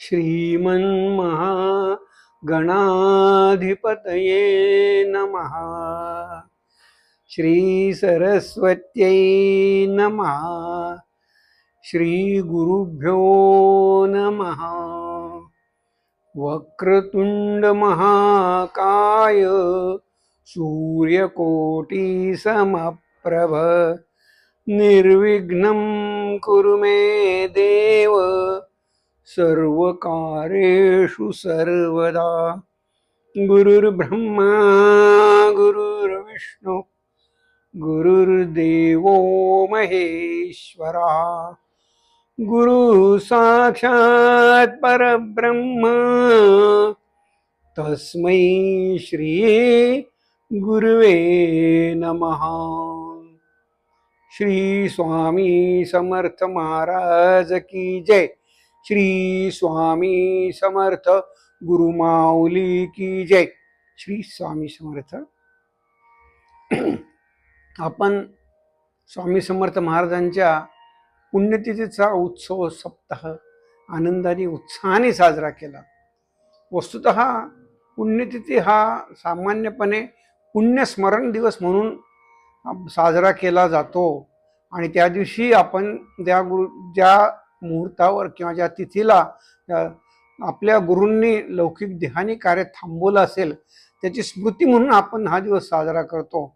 श्रीमन्महागणाधिपतये नमः। श्रीसरस्वत्यै नमः। श्रीगुरुभ्यो नमः। वक्रतुण्डमहाकाय सूर्यकोटिसमप्रभ। निर्विघ्नं कुरु मे देव। सर्वकारेषु सर्वदा। गुरुर्ब्रह्मा गुरुर्विष्णु गुरुर्देवो महेश्वरा। गुरु साक्षात् परब्रह्म। तस्मै श्री गुरुवे नमः। श्री स्वामी समर्थ महाराज की जय। श्री स्वामी समर्थ गुरुमाऊली की जय. श्री स्वामी समर्थ. आपण स्वामी समर्थ महाराजांच्या पुण्यतिथीचा उत्सव सप्ताह आनंदाने उत्साहाने साजरा केला. वस्तुत पुण्यतिथी हा सामान्यपणे पुण्यस्मरण दिवस म्हणून साजरा केला जातो. आणि त्या दिवशी आपण त्या गुरु ज्या मुहूर्तावर किंवा ज्या तिथीला आपल्या गुरूंनी लौकिक देहानी कार्य थांबवलं असेल त्याची स्मृती म्हणून आपण हा दिवस साजरा करतो.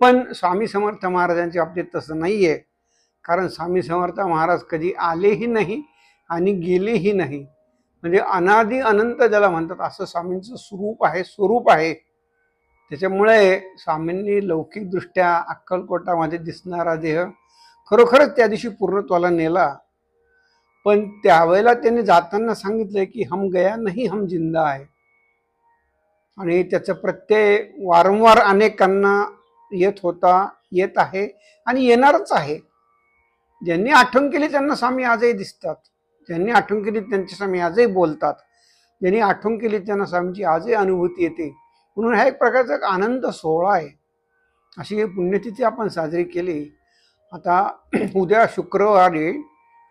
पण स्वामी समर्थ महाराजांच्या बाबतीत तसं नाही आहे कारण स्वामी समर्थ महाराज कधी आलेही नाही आणि गेलेही नाही. म्हणजे अनादि अनंत ज्याला म्हणतात असं स्वामींचं स्वरूप आहे स्वरूप आहे. त्याच्यामुळे स्वामींनी लौकिकदृष्ट्या अक्कलकोटामध्ये दिसणारा देह खरोखरच त्या दिवशी पूर्णत्वाला नेला. पण त्यावेळेला त्यांनी जाताना सांगितलंय की हम गया नाही हम जिंदा आहे. आणि त्याचं प्रत्यय वारंवार अनेकांना येत होता येत आहे आणि येणारच आहे. ज्यांनी आठवण केली त्यांना स्वामी आजही दिसतात. ज्यांनी आठवण केली त्यांच्या स्वामी आजही बोलतात. ज्यांनी आठवण केली त्यांना स्वामीची आजही अनुभूती येते. म्हणून हा एक प्रकारचा एक आनंद सोहळा आहे. अशी पुण्यतिथी आपण साजरी केली. आता उद्या शुक्रवारी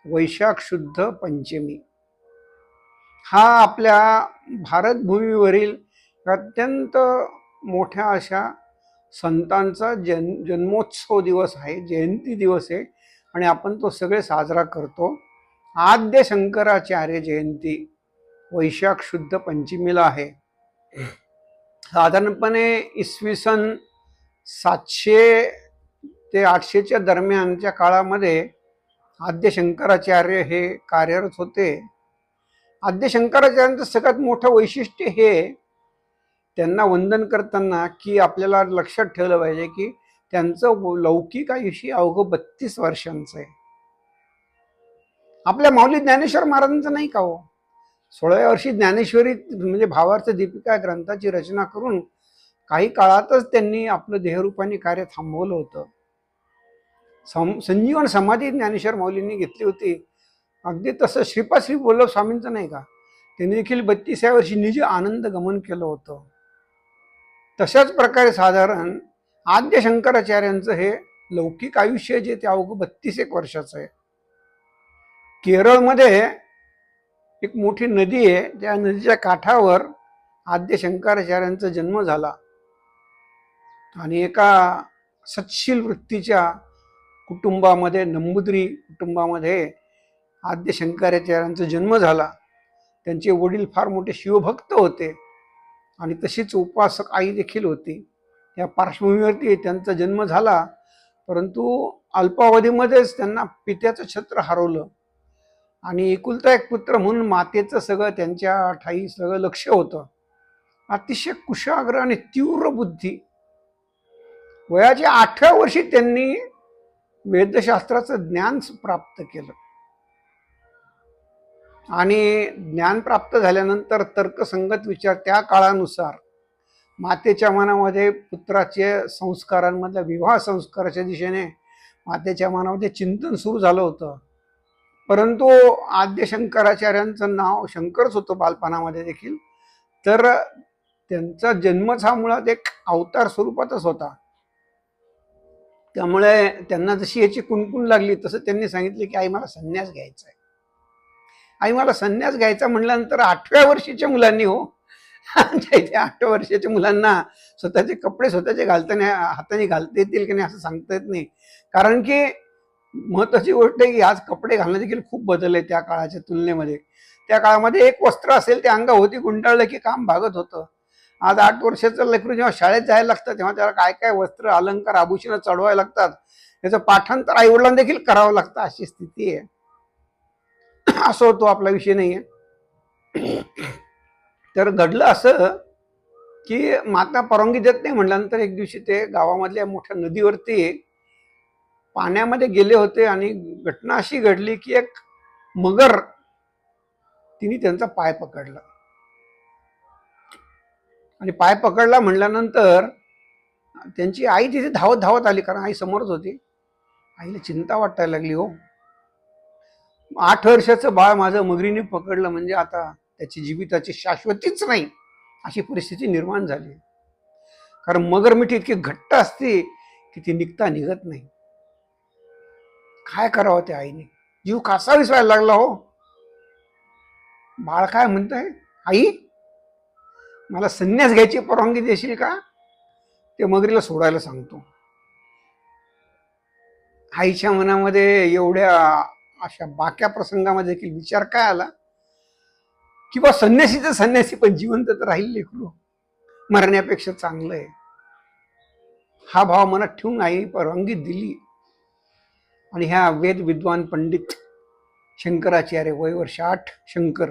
वैशाख शुद्ध पंचमी. हा आपल्या भारतभूमीवरील अत्यंत मोठ्या अशा संतांचा जन जन्मोत्सव दिवस आहे जयंती दिवस आहे आणि आपण तो सगळे साजरा करतो. आद्य शंकराचार्य जयंती वैशाख शुद्ध पंचमीला आहे. साधारणपणे इसवी सन सातशे ते आठशेच्या दरम्यानच्या काळामध्ये आद्य शंकराचार्य हे कार्यरत होते. आद्य शंकराचार्यांचं सगळ्यात मोठं वैशिष्ट्य हे त्यांना वंदन करताना की आपल्याला लक्षात ठेवलं पाहिजे की त्यांचं लौकिक आयुष्य अवघं बत्तीस वर्षांचं आहे. आपल्या माऊली ज्ञानेश्वर महाराजांचं नाही का हो? सोळाव्या वर्षी ज्ञानेश्वरी म्हणजे भावार्थ दीपिका ग्रंथाची रचना करून काही काळातच त्यांनी आपलं देहरूपाने कार्य थांबवलं होतं. सं संजीवन समाधी ज्ञानेश्वर माऊलींनी घेतली होती. अगदी तसं श्रीपाद श्री वल्लभ स्वामींचं नाही का? त्यांनी देखील बत्तीसाव्या वर्षी निज आनंद गमन केलं होतं. तशाच प्रकारे साधारण आद्य शंकराचार्यांचं हे लौकिक आयुष्य जे ते अवघं बत्तीस एक वर्षाचं आहे. केरळमध्ये एक मोठी नदी आहे. त्या नदीच्या काठावर आद्य शंकराचार्यांचा जन्म झाला. आणि एका सत्शील वृत्तीच्या कुटुंबामध्ये नंबुद्री कुटुंबामध्ये आद्य शंकराचार्यांचा जन्म झाला. त्यांचे वडील फार मोठे शिवभक्त होते आणि तशीच उपासक आई देखील होती. या पार्श्वभूमीवरती त्यांचा जन्म झाला. परंतु अल्पावधीमध्येच त्यांना पित्याचं छत्र हरवलं. आणि एकुलता एक पुत्र म्हणून मातेचं सगळं त्यांच्या ठाई सगळं लक्ष होतं. अतिशय कुशाग्र आणि तीव्र बुद्धी. वयाच्या आठव्या वर्षी त्यांनी वेदशास्त्राचं ज्ञान प्राप्त केलं. आणि ज्ञान प्राप्त झाल्यानंतर तर्कसंगत विचार त्या काळानुसार मातेच्या मनामध्ये पुत्राचे संस्कारांमधल्या विवाह संस्काराच्या दिशेने मातेच्या मनामध्ये चिंतन सुरू झालं होतं. परंतु आद्य शंकराचार्यांचं नाव शंकरच होतं बालपणामध्ये देखील. तर त्यांचा जन्मच हा मुळात एक अवतार स्वरूपातच होता. त्यामुळे त्यांना जशी याची कुणकुण लागली तसं त्यांनी सांगितले की आई मला संन्यास घ्यायचा आहे. आई मला संन्यास घ्यायचा म्हटल्यानंतर आठव्या वर्षीच्या मुलांनी हो. आमच्या इथे आठव्या वर्षाच्या मुलांना स्वतःचे कपडे स्वतःचे घालताना हाताने घालता येतील की नाही असं सांगता येत नाही. कारण की महत्वाची गोष्ट आहे की आज कपडे घालणं देखील खूप बदल आहे त्या काळाच्या तुलनेमध्ये. त्या काळामध्ये एक वस्त्र असेल ते अंगाभोवती गुंडाळलं की काम भागत होतं. आज आठ वर्षाचं लेकरू जेव्हा शाळेत जायला लागतं तेव्हा त्याला काय काय वस्त्र अलंकार आभूषणं चढवायला लागतात त्याचं पाठांतर आईवडिलांना देखील करावं लागतं अशी स्थिती आहे. असं होतो आपला विषय नाहीये तर घडलं असं की माता परवानगी देत नाही म्हटल्यानंतर एक दिवशी ते गावामधल्या मोठ्या नदीवरती पाण्यामध्ये गेले होते आणि घटना अशी घडली की एक मगर तिने त्यांचा पाय पकडला. आणि पाय पकडला म्हणल्यानंतर त्यांची आई तिथे धावत धावत आली कारण आई समोरच होती. आईला चिंता वाटायला लागली हो. आठ वर्षाचं बाळ माझं मगरीने पकडलं म्हणजे आता त्याची जीविताची शाश्वतीच नाही अशी परिस्थिती निर्माण झाली. कारण मगर मिठी इतकी घट्ट असते की ती निघता निघत नाही. काय करावं त्या आईने? जीव कासा विसरायला लागला हो. बाळ काय म्हणतंय? आई? मला संन्यास घ्यायची परवानगी देशील का? ते मगरीला सोडायला सांगतो. आईच्या मनामध्ये एवढ्या अशा बाक्या प्रसंगामध्ये देखील विचार काय आला? किंवा संन्यासीचं संन्यासी पण जिवंत तर राहील लेकरू. मरण्यापेक्षा चांगलं आहे. हा भाव मनात ठेवून आई परवानगी दिली. आणि ह्या वेद विद्वान पंडित शंकराचार्य वय वर्ष आठ शंकर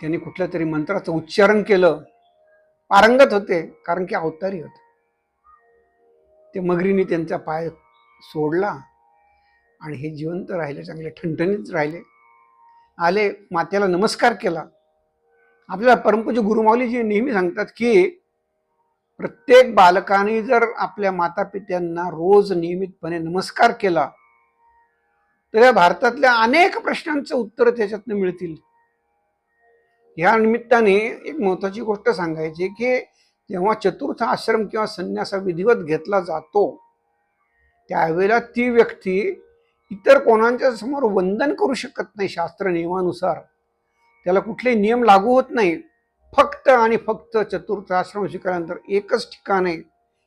त्यांनी कुठल्या तरी मंत्राचं उच्चारण केलं पारंगत होते कारण की अवतारी होते. ते मगरीने त्यांचा पाय सोडला आणि हे जिवंत राहिले चांगले ठणठणीत राहिले. आले मातेला नमस्कार केला. आपल्याला परमपूज्य गुरुमाऊलीजी नेहमी सांगतात की प्रत्येक बालकाने जर आपल्या माता पित्यांना रोज नियमितपणे नमस्कार केला तर या भारतातल्या अनेक प्रश्नांचं उत्तर त्याच्यातनं मिळतील. या निमित्ताने एक महत्त्वाची गोष्ट सांगायची की जेव्हा चतुर्थ आश्रम किंवा संन्यास विधिवत घेतला जातो त्यावेळेला ती व्यक्ती इतर कोणाच्या समोर वंदन करू शकत नाही शास्त्र नियमानुसार. त्याला कुठलेही नियम लागू होत नाही. फक्त आणि फक्त चतुर्थ आश्रम स्वीकारल्यानंतर एकच ठिकाण आहे.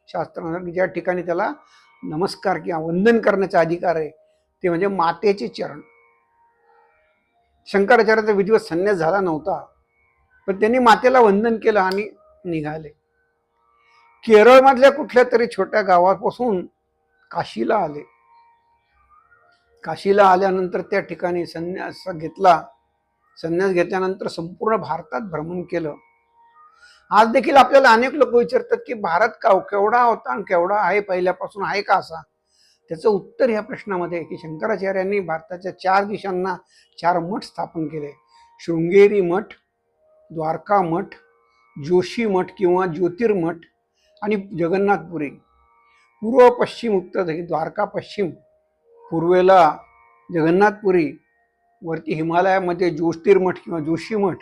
शास्त्रानुसार ज्या ठिकाणी त्याला नमस्कार किंवा वंदन करण्याचा अधिकार आहे ते म्हणजे मातेचे चरण. शंकराचार्याचा विधिवत संन्यास झाला नव्हता. पण त्यांनी मातेला वंदन केलं आणि निघाले. केरळमधल्या कुठल्या तरी छोट्या गावापासून काशीला आले. काशीला आल्यानंतर त्या ठिकाणी संन्यास घेतला. संन्यास घेतल्यानंतर संपूर्ण भारतात भ्रमण केलं. आज देखील आपल्याला अनेक लोक विचारतात की भारत का केवढा होता आणि केवढा आहे पहिल्यापासून आहे का असा? त्याचं उत्तर ह्या प्रश्नामध्ये की शंकराचार्यांनी भारताच्या चार दिशांना चार मठ स्थापन केले. शृंगेरी मठ द्वारका मठ जोशी मठ किंवा ज्योतिर्मठ आणि जगन्नाथपुरी पूर्व पश्चिम उत्तर द्वारका पश्चिम पूर्वेला जगन्नाथपुरी वरती हिमालयामध्ये ज्योतिर्मठ किंवा जोशी मठ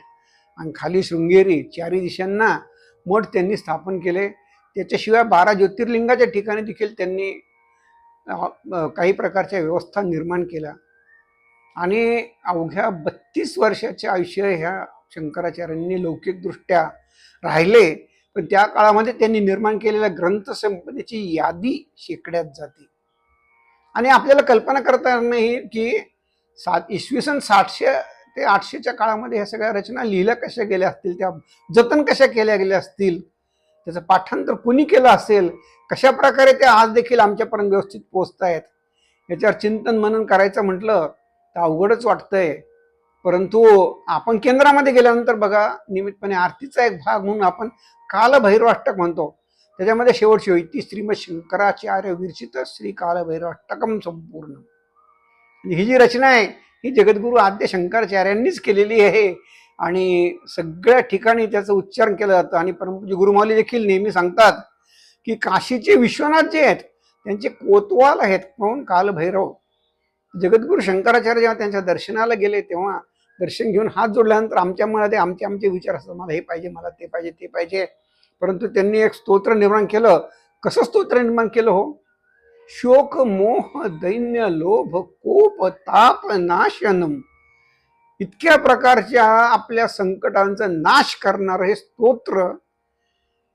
आणि खाली शृंगेरी चारी दिशांना मठ त्यांनी स्थापन केले. त्याच्याशिवाय बारा ज्योतिर्लिंगाच्या ठिकाणी देखील त्यांनी काही प्रकारच्या व्यवस्था निर्माण केल्या. आणि अवघ्या बत्तीस वर्षाचे आयुष्य ह्या शंकराचार्यांनी लौकिकदृष्ट्या राहिले पण त्या काळामध्ये त्यांनी निर्माण केलेल्या ग्रंथसंपदेची यादी शेकड्यात जाते. आणि आपल्याला कल्पना करता येणार नाही की सात इसवी सन सातशे ते आठशेच्या काळामध्ये ह्या सगळ्या रचना लिहिल्या कशा गेल्या असतील त्या जतन कशा केल्या गेल्या असतील त्याचं पाठांतर कुणी केलं असेल कशा प्रकारे त्या आज देखील आमच्यापर्यंत व्यवस्थित पोचत आहेत याच्यावर चिंतन मनन करायचं म्हटलं तर अवघडच वाटतंय. परंतु आपण केंद्रामध्ये गेल्यानंतर बघा नियमितपणे आरतीचा एक भाग म्हणून आपण कालभैरवाष्टक म्हणतो. त्याच्यामध्ये शेवट होती श्रीमद शंकराचार्य विरचित श्री कालभैरवाष्टकम संपूर्ण. म्हणजे ही जी रचना आहे ही जगद्गुरु आद्य शंकराचार्यांनीच केलेली आहे. आणि सगळ्या ठिकाणी त्याचं उच्चारण केलं जातं. आणि परमपूज्य गुरुमाली देखील नेहमी सांगतात की काशीचे विश्वनाथ जे आहेत त्यांचे कोतवाल आहेत म्हणून कालभैरव. जगद्गुरु शंकराचार्य जेव्हा त्यांच्या दर्शनाला गेले तेव्हा दर्शन घेऊन हात जोडल्यानंतर आमच्या मनात आमचे आमचे विचार असतात मला हे पाहिजे मला ते पाहिजे ते पाहिजे. परंतु त्यांनी एक स्तोत्र निर्माण केलं. कसं स्तोत्र निर्माण केलं हो? शोक मोह दैन्य लोभ कोप ताप नाशनम. इतक्या प्रकारच्या आपल्या संकटांचा नाश करणारं हे स्तोत्र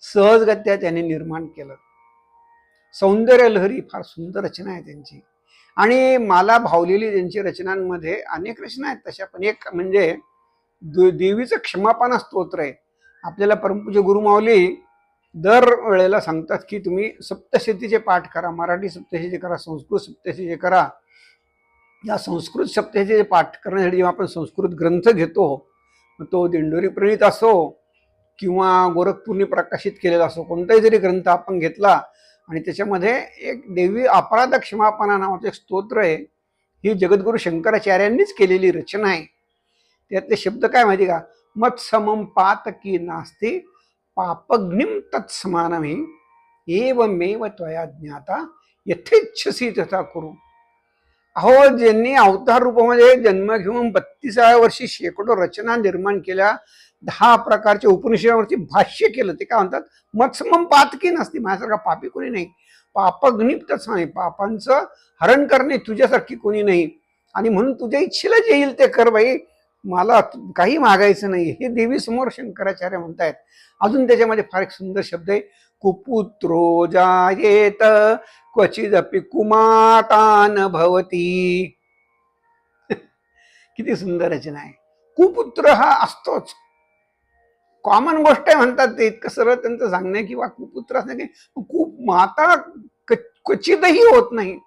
सहजगत्या त्याने निर्माण केलं. सौंदर्य लहरी फार सुंदर रचना आहे त्यांची. आणि मला भावलेली त्यांची रचनांमध्ये अनेक रचना आहेत तशा पण एक म्हणजे देवीचं क्षमापना स्तोत्र आहे. आपल्याला परमपूज्य गुरुमाऊली दर वेळेला सांगतात की तुम्ही सप्तशतीचे पाठ करा मराठी सप्तशती करा संस्कृत सप्तशती करा. या संस्कृत सप्तशतीचे पाठ करण्यासाठी जेव्हा आपण संस्कृत ग्रंथ घेतो तो दिंडोरी प्रणित असो किंवा गोरखपूरने प्रकाशित केलेला असो कोणताही जरी ग्रंथ आपण घेतला आणि त्याच्यामध्ये एक देवी अपराध क्षमापणा नावाचं एक स्तोत्र आहे. ही जगद्गुरु शंकराचार्यांनीच केलेली रचना आहे. त्यातले शब्द काय माहिती का? मत्समम पात पातकी नास्ती पापग्निम तत्समानमी एवमेव त्वया ज्ञाता यथेच्छसी तथा करू। अहो ज्यांनी अवतार रूपामध्ये जन्म घेऊन बत्तीसाव्या वर्षी शेकडो रचना निर्माण केल्या दहा प्रकारच्या उपनिषदावरती भाष्य केलं ते काय म्हणतात? मत्समम पातकी नसती माझ्यासारखा पापी कोणी नाही. पापग्निप नाही पापांचं हरण करणे तुझ्यासारखी कोणी नाही. आणि म्हणून तुझ्या इच्छेला जे येईल ते कर बाई. मला काही मागायचं नाही. हे देवी समोर शंकराचार्य म्हणतायत. अजून त्याच्यामध्ये फार एक सुंदर शब्द आहे. कुपुत्रो जायेत क्वचिदपि कुमातान भवती. किती सुंदर रचना आहे. कुपुत्र हा असतोच. कॉमन गोष्ट आहे म्हणतात ते इतकं सरळ त्यांचं सांगणं किंवा कुपुत्र असं की कुप माता क्वचितही होत नाही.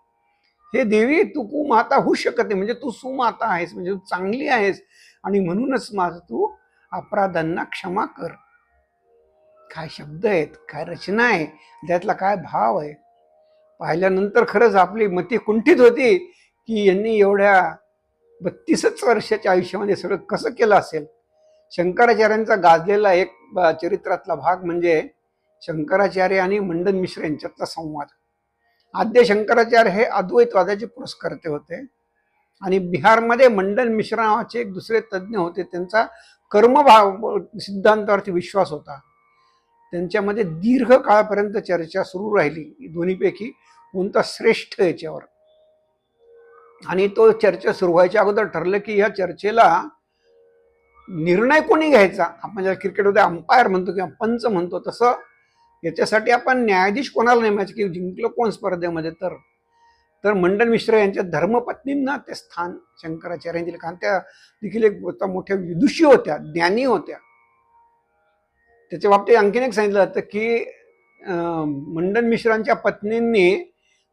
हे देवी तू कुमाता होऊ शकत नाही. म्हणजे तू सुमाता आहेस म्हणजे तू चांगली आहेस. आणि म्हणूनच माझं तू अपराधांना क्षमा कर. काय शब्द आहेत काय रचना आहे त्यातला काय भाव आहे? पाहिल्यानंतर खरंच आपली मती कुंठित होती की यांनी एवढ्या बत्तीसच वर्षाच्या आयुष्यामध्ये सगळं कसं केलं असेल? शंकराचार्यांचा गाजलेला एक चरित्रातला भाग म्हणजे शंकराचार्य आणि मंडन मिश्र यांच्यातला संवाद. आद्य शंकराचार्य हे अद्वैतवादाचे पुरस्कर्ते होते आणि बिहारमध्ये मंडन मिश्र नावाचे एक दुसरे तज्ज्ञ होते त्यांचा कर्मभाव सिद्धांतावरती विश्वास होता. त्यांच्यामध्ये दीर्घ काळापर्यंत चर्चा सुरू राहिली दोन्हीपैकी. कोणता श्रेष्ठ याच्यावर. आणि तो चर्चा सुरू व्हायच्या अगोदर ठरलं की या चर्चेला निर्णय कोणी घ्यायचा? आपण ज्या क्रिकेटमध्ये अंपायर म्हणतो किंवा पंच म्हणतो. तसं याच्यासाठी आपण न्यायाधीश कोणाला नेमायचं की जिंकलं कोण स्पर्धेमध्ये तर. तर मंडन मिश्र यांच्या धर्मपत्नींना ते स्थान शंकराचार्यांनी दिले. कारण त्या देखील एक मोठ्या विदुषी होत्या ज्ञानी होत्या. त्याच्या बाबतीत आणखीन एक सांगितलं जातं की मंडन मिश्रांच्या पत्नींनी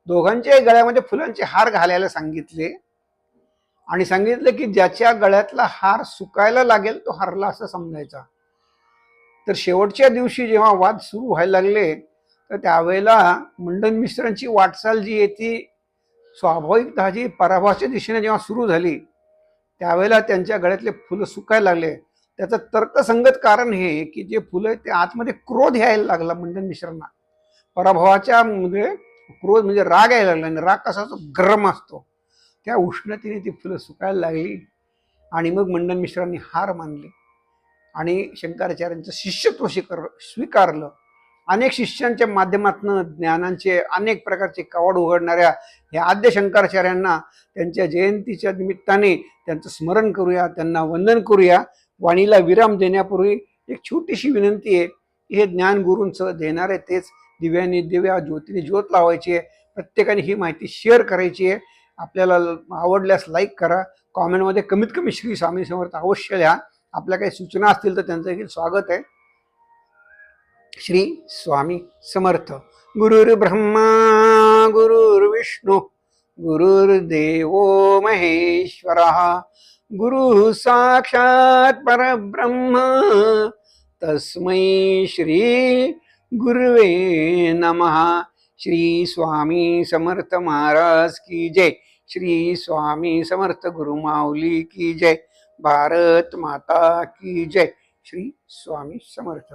दोघांच्या गळ्यामध्ये फुलांचे हार घालायला सांगितले. आणि सांगितलं की ज्याच्या गळ्यातला हार सुकायला लागेल तो हारला असं समजायचा. तर शेवटच्या दिवशी जेव्हा वाद सुरू व्हायला लागले तर त्यावेळेला मंडन मिश्रांची वाटचाल जी आहे ती स्वाभाविकतः जी पराभवाच्या दिशेने जेव्हा सुरू झाली त्यावेळेला त्यांच्या गळ्यातले फुलं सुकायला लागले. त्याचं तर्कसंगत कारण हे की जे फुलं आहेत ते आतमध्ये क्रोध यायला लागला म्हणजे मंडन मिश्रांना पराभवाच्या मध्ये क्रोध म्हणजे राग यायला लागला आणि राग कसा असतो? गरम असतो. त्या उष्णतेने ती फुलं सुकायला लागली आणि मग मंडन मिश्रांनी हार मानले. आणि शंकराचार्यांचं शिष्यत्व स्वीकार स्वीकारलं. अनेक शिष्यांच्या माध्यमातून ज्ञानांचे अनेक प्रकारचे कवाड उघडणाऱ्या ह्या आद्य शंकराचार्यांना त्यांच्या जयंतीच्या निमित्ताने त्यांचं स्मरण करूया त्यांना वंदन करूया. वाणीला विराम देण्यापूर्वी एक छोटीशी विनंती आहे की हे ज्ञान गुरूंचं देणारे तेच दिव्याने दिव्या ज्योतीने ज्योत लावायची आहे. प्रत्येकाने ही माहिती शेअर करायची आहे. आपल्याला आवडल्यास लाईक करा. कॉमेंटमध्ये कमीत कमी श्री स्वामी समर्थ अवश्य लिहा. आपल्या काही सूचना असतील तर त्यांचं देखील स्वागत आहे. श्री स्वामी समर्थ. गुरुर्ब्रह्मा गुरुर्विष्णू. गुरुर्देवो महेश्वरः। गुरुः साक्षात् परब्रह्म। तस्मै श्री गुरुवे नमः। श्री स्वामी समर्थ महाराज की जय। श्री स्वामी समर्थ गुरुमाऊली की जय। भारत माता की जय। श्री स्वामी समर्थ।